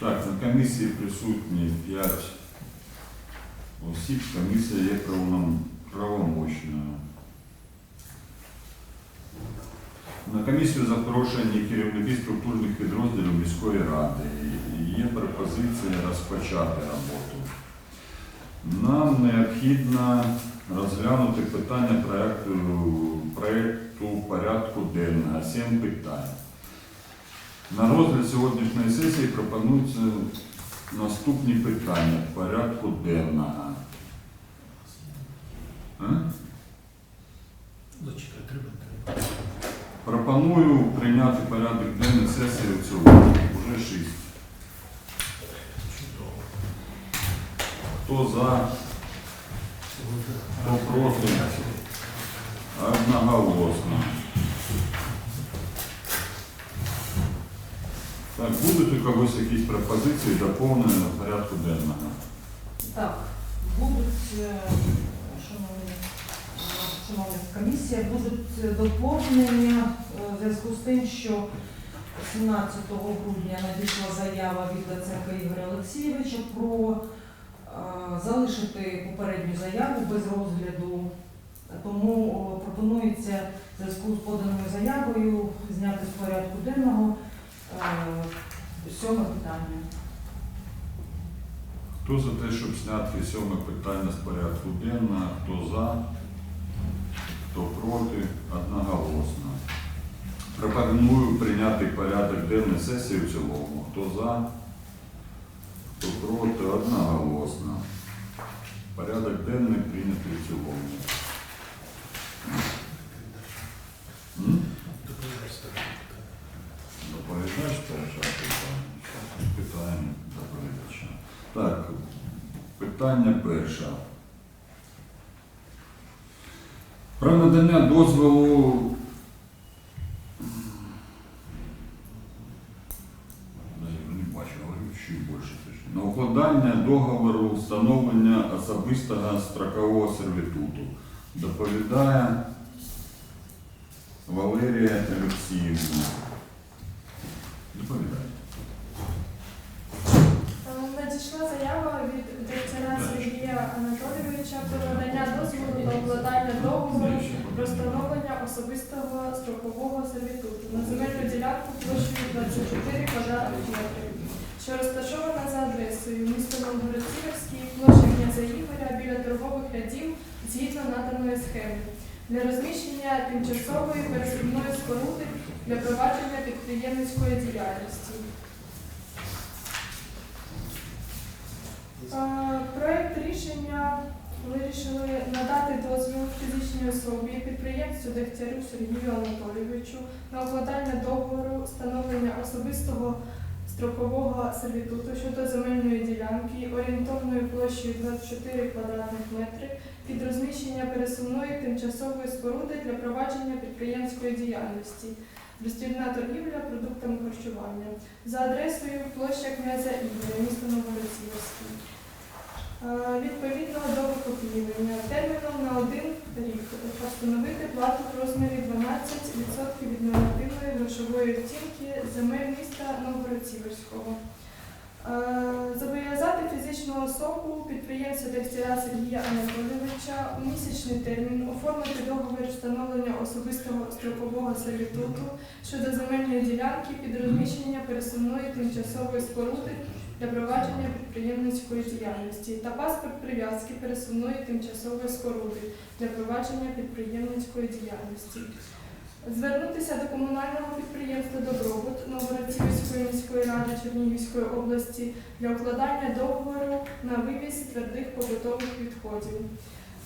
Так, на комісії присутні 5 осіб. Комісія є правомочною. На комісію запрошені керівники структурних підрозділів міської ради. Є пропозиція розпочати роботу. Нам необхідно розглянути питання проекту порядку денного. Сім питань. На розгляд сьогоднішньої сесії пропонуються наступні питання в порядку денного. Пропоную прийняти порядок денний сесії в цілому. Уже шість. Чудово. Хто за, хто проти, одноголосно. Так, будуть у когось якісь пропозиції доповнення порядку денного? Так, будуть, е, шановні, е, комісія, будуть доповнення е, в зв'язку з тим, що 17 грудня надійшла заява від Лаценка Ігоря Олексійовича про е, залишити попередню заяву без розгляду. Тому пропонується в зв'язку з поданою заявою зняти з порядку денного сьоме питання. Хто за те, щоб зняти сьоме питання з порядку денного, хто за, хто проти, одноголосно. Пропоную прийняти порядок денний сесії в цілому. Хто за, хто проти, одноголосно. Порядок денний прийнятий в цілому. Питання перше. Про надання дозволу. Не бачу, чуть більше. На укладання договору встановлення особистого строкового сервітуту. Доповідає Валерія Олексіївна. Доповідає. Надійшла заява від Сергія Анатолійовича про надання дозволу на укладання договору про встановлення особистого строкового сервітуту на земельну ділянку площею 24 квадратних метрів, що розташована за адресою місто Новгород-Сіверський, площа князя Ігоря біля торгових рядів згідно наданої схеми для розміщення тимчасової пересувної споруди для провадження підприємницької діяльності. Проект дозвіл фізичній особі підприємцю Дегтярю Сергію Анатолійовичу на укладання договору встановлення особистого строкового сервітуту щодо земельної ділянки орієнтовною площею 24 квадратних метри під розміщення пересувної тимчасової споруди для провадження підприємської діяльності. Роздрібна торгівля продуктами харчування за адресою площа князя Ігоря, місто Новгород-Сіверський. Е, Відповідно до викупівлення терміном на один рік встановити плату в розмірі 12% від нормативної грошової оцінки земель міста Новгород-Сіверського. Е, Зобов'язати фізичну особу підприємця Дегтяра Сергія Анатолійовича у місячний термін оформити договір встановлення особистого строкового сервітуту щодо земельної ділянки під розміщення пересувної тимчасової споруди для провадження підприємницької діяльності та паспорт прив'язки пересувної тимчасової споруди для провадження підприємницької діяльності. Звернутися до комунального підприємства Добробут Новгородцівської міської ради Чернігівської області для укладання договору на вивіз твердих побутових відходів.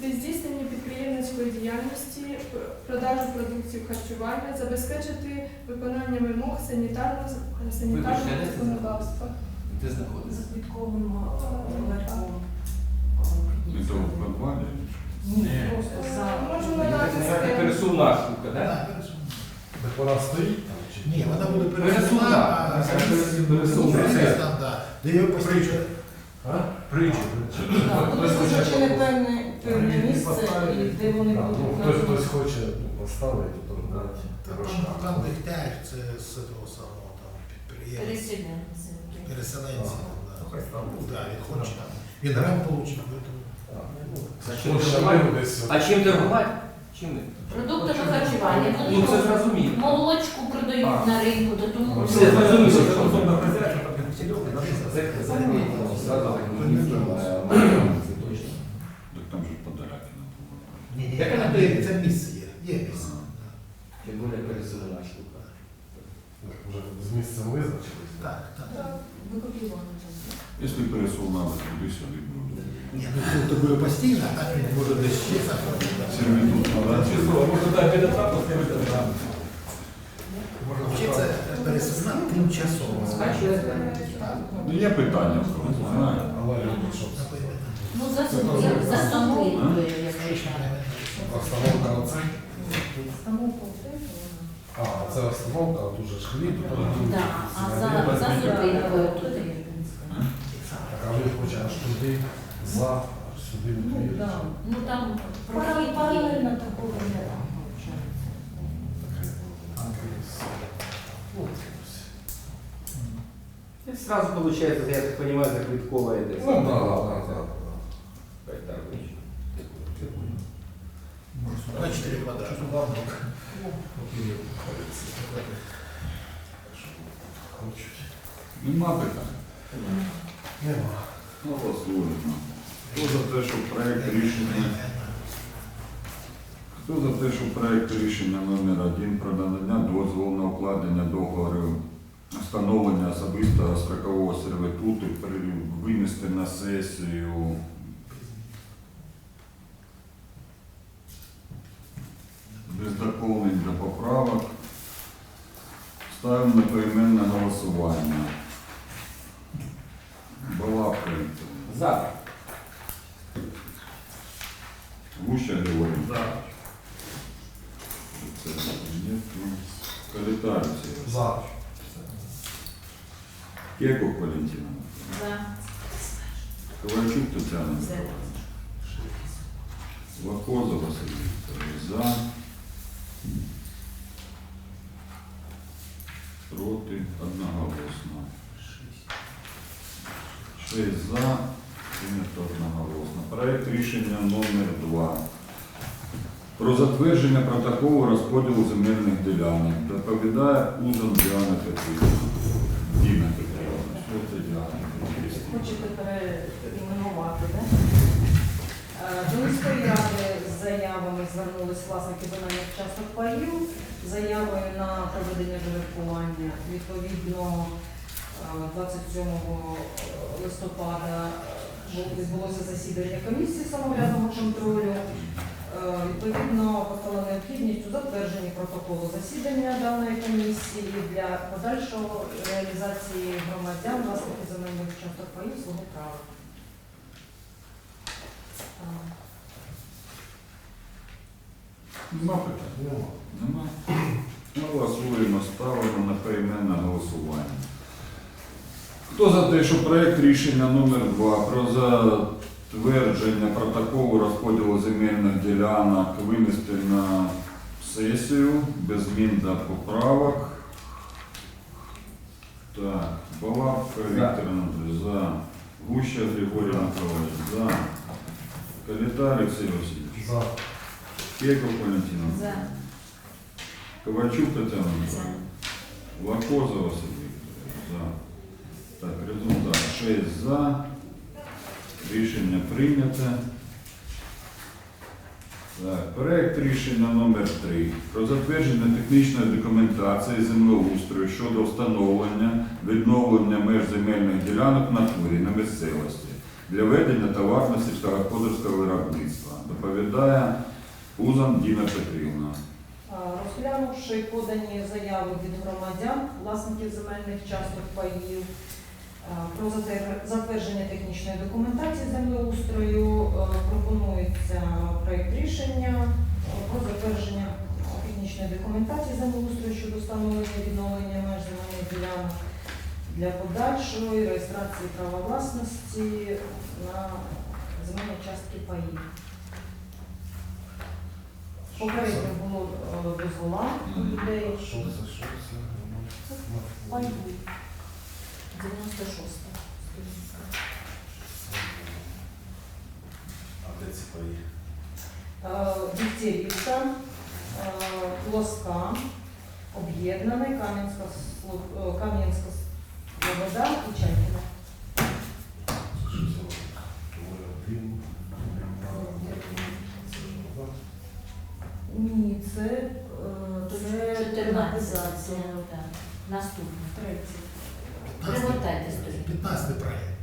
При здійсненні підприємницької діяльності, продажу продуктів харчування, забезпечити виконання вимог санітарного санітарного законодавства. Де знаходиться? З квітковим ларьком. І то в підвалі. Ні, просто за. Можу Це надати така пересувна штука, так? Так, вона стоїть там чи Ні, вона буде Пересувна. пересувна, а Це пересувна. Ну, там, да. Де його постійно. А? Притча. Так, ну, визначили певне, певне місце, і де вони будуть. ну, Хтось хтось хоче ну, поставити, то дати Там, там дегтяр, це з того самого Пересідне. Переселенці. Ну, хай там Да. Да, він хоче. Він поэтому. А, ну, А чим торгувати? ми десь- А чим торгувати? Чим не? Продуктами харчування. Ну це зрозуміло. Молочку продають на ринку, то тому Ну, Все зрозуміло. Що- особливе хазяйство, там не сільоти, да, заметно, так це точно. Так там же подарки на це місце. Тим більше переселена штука. Вже з місцем визначились. Так, так. Так. Викопівано там. Якщо пересували туди-сюди буде. Ні, ну тут тобою постійно, а так він може десь ще заходити. Сервітут надати. Число, може дати біля трапу, ставити там. Можна Взагалі це переселена тимчасово. Скачуєте? Так. Ну є питання в кого знаю. Але люди, що це? Напевно. ну заступили, заступили, якщо Остановка на це? Установка в те, що А, це остановка, а тут же ж хліб. то тут Да, а за, за зупинкою туди. Так, а ви хочете аж туди, за, аж сюди Ну, дві. да. Ну там Пара- Паралельно такого не Ну, ось. І сразу получается, я так понимаю, за квитковая йде. Ну, да, да, да, да. Хай так вийшло. На 4 квадрати. Нема питань. Нема. Голосуємо. Хто за те, що проект рішення Хто за те, що проект рішення номер 1 про надання дозволу на укладення договору встановлення особистого строкового сервітуту при винести на сесію без доповнень для поправок. Ставимо на поіменне голосування. Балабка Вікторовна. За. Гуща Григорій. За. Калітарці. За. Кекух Валентина. За. Ковальчук Тетяна. За. 3 за. Прийнято одноголосно. Проект рішення номер 2 Про затвердження протоколу розподілу земельних ділянок. Доповідає Узан Діана Петрівна. Діна Петрівна. Що це Діана Петрівна? Хочете переіменувати, так? Е, до міської ради з заявами звернулись власники земельних часток паїв, заявою на проведення жеребкування. Відповідно, 27 листопада е, відбулося засідання комісії самоврядного контролю. Е, Відповідно, постала необхідність у затвердженні протоколу засідання даної комісії для подальшого реалізації громадян, власників земельних часток паїв свого права. Е, Нема питань? Нема. Нема. Голосуємо, ставимо на поіменне голосування. Хто за те, що проект рішення номер 2 про затвердження протоколу розподілу земельних ділянок винести на сесію без змін та поправок? Так, Балабка За. Віктор Анатолійович, за. Гуща Григорій Миколаївич, за. Калітар Олексій Васильович. За. Кеков Валентина. За. Ковальчук Тетяна За. Лакоза Василь Вікторович. За. Так, результат 6 за. Рішення прийнято. Так, проект рішення номер 3 про затвердження технічної документації землеустрою щодо встановлення відновлення меж земельних ділянок на турі на місцевості для ведення товарно сільськогосподарського виробництва. Доповідає Узан Діна Петрівна. Розглянувши подані заяви від громадян, власників земельних часток паїв Е, про затвердження технічної документації землеустрою е, пропонується проєкт рішення е, про затвердження технічної документації землеустрою щодо встановлення відновлення меж земельних ділянок для подальшої реєстрації права власності на земельні частки паї. Попередньо було дозвола людей. Паї. 96-та сторінка. А де ці е, паї? Дігтєвівка, е, Плоска, Об'єднаний, Кам'янська е, Кам'янська Слобода і Чайкіна. Ні, це е, це Чотирнадцятий. Наступне. Третє. 15 проект.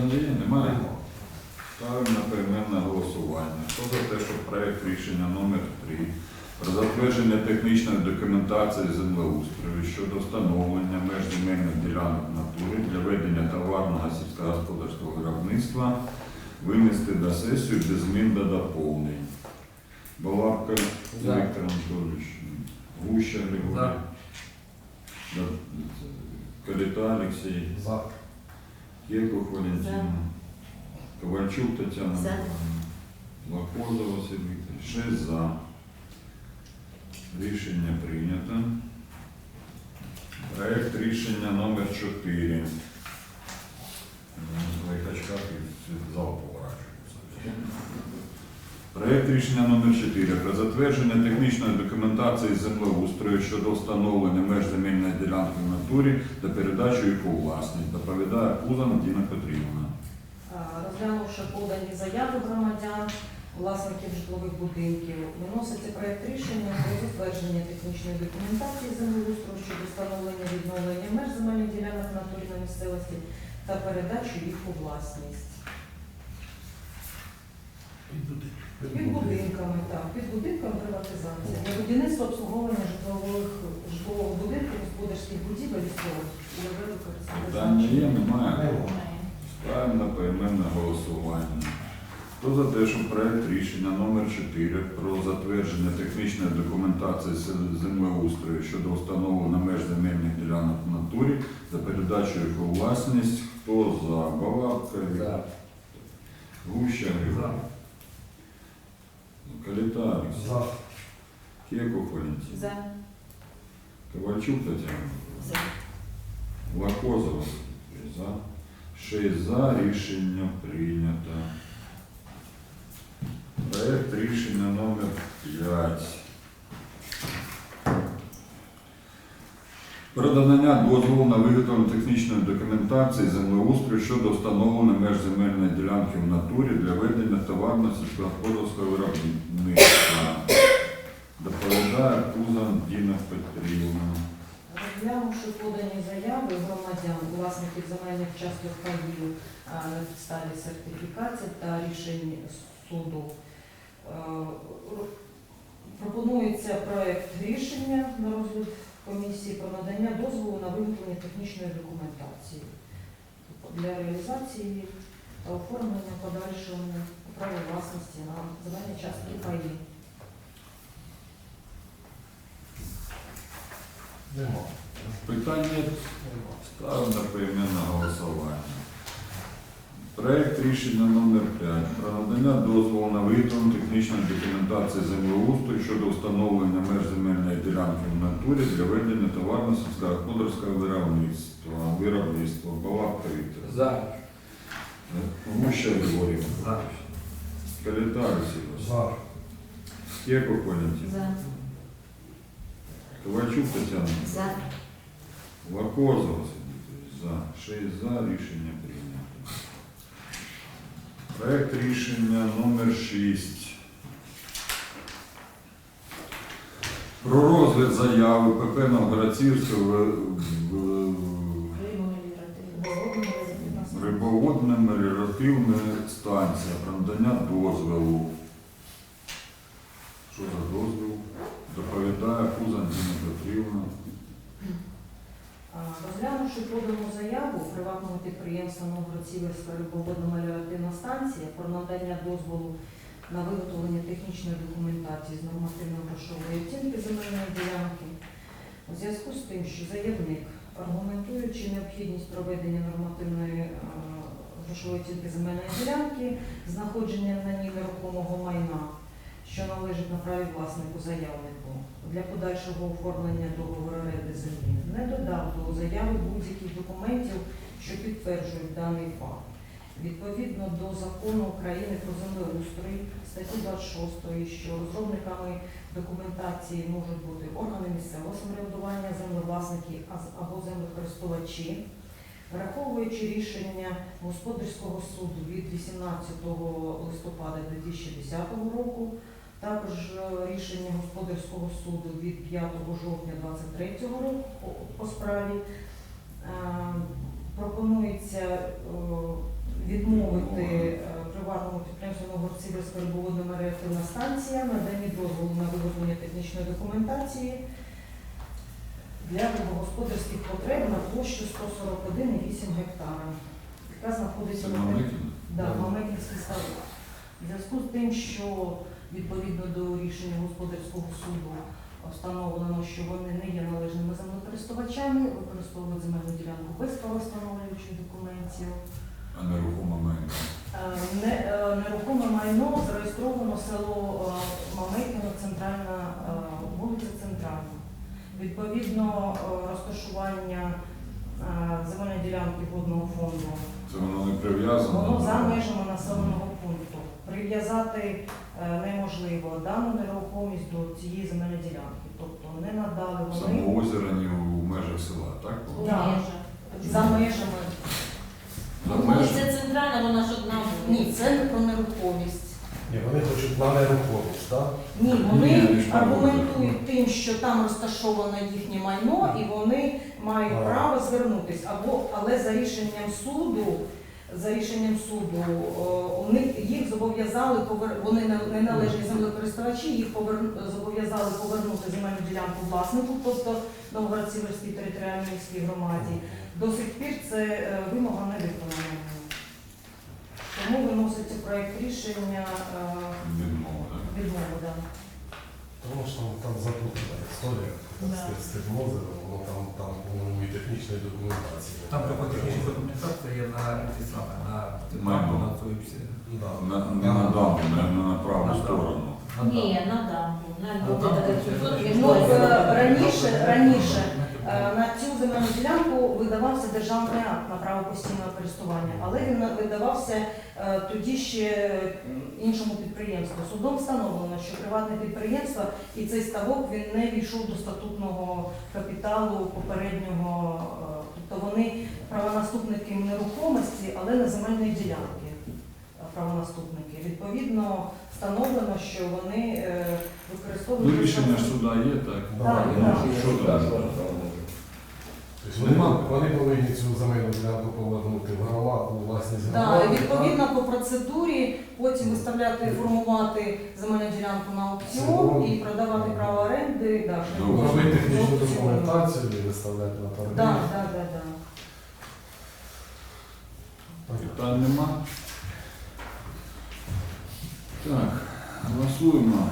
Питання є? Немає? Ставимо на поіменне голосування. Хто за те, що проект рішення номер 3 про затвердження технічної документації землеустрою щодо встановлення меж земельних ділянок в натурі для ведення товарного сільськогосподарського виробництва винести на сесію без змін до доповнень. Балабка За. Віктор Анатолійович, Гуща Григорій, Да- Каліта Олексій. За. Євков Валентина, Ковальчук Тетяна, За. Миколаївна, Лакоза Василь Вікторович, 6 за. Рішення прийнято. Проект рішення номер 4. Лайкачка залпу. Проект рішення номер 4 про затвердження технічної документації землеустрою щодо встановлення меж земельної ділянки в натурі та передачу їх у власність. Доповідає Пузан Діна Петрівна. Розглянувши подані заяви громадян, власників житлових будинків, виноситься проект рішення про затвердження технічної документації землеустрою щодо встановлення відновлення меж земельних ділянок в натурі на місцевості та передачу їх у власність. Під будинками, так, під будинками приватизація. Для будівництва обслуговування житлових житлового будинку, господарських будівель і споруд. Цільове. Питання є, немає? Ставимо на поіменне голосування. Хто за те, що проект рішення номер 4 про затвердження технічної документації землеустрою щодо встановлення меж земельних ділянок в натурі за передачу їх у власність, хто за? Балабка, За. Гуща, Григорій. Каліта, Олексій. За. Кеков, Валентин. За. Ковальчук, Тетяна. За. Лакозова за. Шість за. Рішення прийнято. Проект рішення номер 5. Про дозволу на виготовлення технічної документації землеустрою щодо встановлення меж земельної ділянки в натурі для ведення товарно сільськогосподарського виробництва. Доповідає Кузан Діна Петрівна. Розглянувши подані заяви громадян, власників земельних часток паїв на підставі сертифікацій та рішень суду, е, пропонується проект рішення на розгляд комісії про надання дозволу на виготовлення технічної документації для реалізації та оформлення подальшого права власності на земельні частки паї. Немає. Питання ставлю на поіменне голосування. Проект рішення номер 5 про надання дозволу на виготовлення технічної документації землеустрою щодо встановлення меж земельної ділянки в натурі для ведення товарно сільськогосподарського виробництва. Виробництва. Балабка Віктор. За. Гуща Григорій. За. Каліта Олексій За. Стєков Валентин. За. Ковальчук Тетяна. За. Лакоза Василь За. Шість за. Рішення. Проект рішення номер 6. Про розгляд заяви ПП Новгородцівського рибоводна меліоративна станція про надання дозволу. Що за дозвіл? Доповідає Кузан Діна Петрівна. Розглянувши подану заяву приватного підприємства Новгород-Сіверська рибоводно-меліоративна станція про надання дозволу на виготовлення технічної документації з нормативно-грошової оцінки земельної ділянки, у зв'язку з тим, що заявник, аргументуючи необхідність проведення нормативної е, грошової оцінки земельної ділянки, знаходження на ній нерухомого майна, що належить на праві власнику заявнику для подальшого оформлення договору оренди землі, не додав до заяви будь-яких документів, що підтверджують даний факт. Відповідно до закону України про землеустрій статті 26, що розробниками документації можуть бути органи місцевого самоврядування, землевласники або землекористувачі, враховуючи рішення господарського суду від 18 листопада 2010 року, також е, рішення господарського суду від 5 жовтня 2023 року по- справі е, пропонується е, відмовити приватному підприємству Новгород-Сіверська рибоводна реактивна станція надані дозволу на виготовлення технічної документації для рибогосподарських потреб на площу 141,8 гектара, яка знаходиться? Да, Мамикінський ставок. В зв'язку з тим, що відповідно до рішення господарського суду встановлено, що вони не є належними землекористувачами, використовують земельну ділянку без правостановлюючих документів. А нерухома майна? Е, Не, е, нерухоме майно зареєстровано село е, Мамикино, центральна вулиця Центральна. Відповідно, розташування земельної ділянки водного фонду Це воно не прив'язано? Воно за межами населеного. Прив'язати е, неможливо дану нерухомість до цієї земельної ділянки. Тобто не надали вони Само озеро не у межах села, так? Да. За межами. За Ну, межами? Вулиця центральна, вона ж одна Ні, це не про нерухомість. Ні, вони хочуть на нерухомість, так? Ні, вони аргументують тим, що там розташоване їхнє майно, і вони мають А. право звернутись. Або але за рішенням суду, за рішенням суду, у них їх зобов'язали вони не- неналежні землекористувачі, їх зобов'язали повернути земельну ділянку власнику, тобто Новгород-Сіверській територіальній міській громаді. До сих пір це е, вимога не виконана. Тому виноситься проект рішення е, відмови. Тому що там, заплутана історія. З, з тим озером, воно там, там по-моєму, і технічної документації. Там така технічна документація є на ті саме, на Майно. на цю всі. На, не на дамбу, не на праву сторону. Ні, на дамбу. На дамбу. Ну, раніше, раніше на цю земельну ділянку видавався державний акт на право постійного користування, але він видавався е, тоді ще іншому підприємству. Судом встановлено, що приватне підприємство і цей ставок він не війшов до статутного капіталу попереднього. е, Тобто вони правонаступники нерухомості, але не земельної ділянки. е, Правонаступники. Відповідно, встановлено, що вони е, Ну, використовують. рішення суда є, так? Так, Ну, так. Що там? Тобто вони, вони повинні цю земельну ділянку повернути в громаду, у власність Так, громади. і відповідно по процедурі потім виставляти, формувати земельну ділянку на аукціон і продавати право оренди. Да, так? Ну, Робити технічну документацію і виставляти на торги. Так, так, так, так. Питань нема. Так, голосуємо.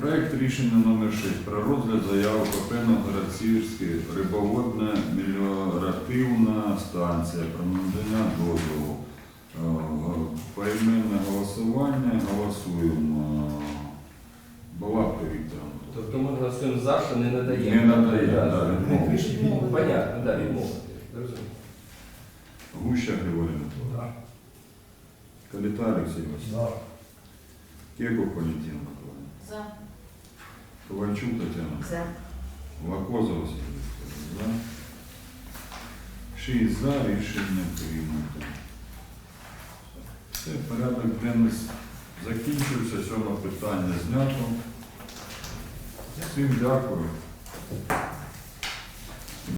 Проект рішення номер 6 про розгляд заяви Новгород-Сіверська рибоводна меліоративна станція про надання дозволу. Е, Поіменне голосування голосуємо. Балабка Віктор Тобто ми голосуємо за, що не надає. Не надає, да, відмову. Понятно, да, відмовити. Гуща Григорій Анатолійович. Каліта Олексій Васильович. Кеков Валентин Анатолійович. За. Ковальчук Тетяна. За. Лакоза Василь за. Шість за рішення прийнято. Все, порядок денний закінчився, сьоме питання знято. Всім дякую.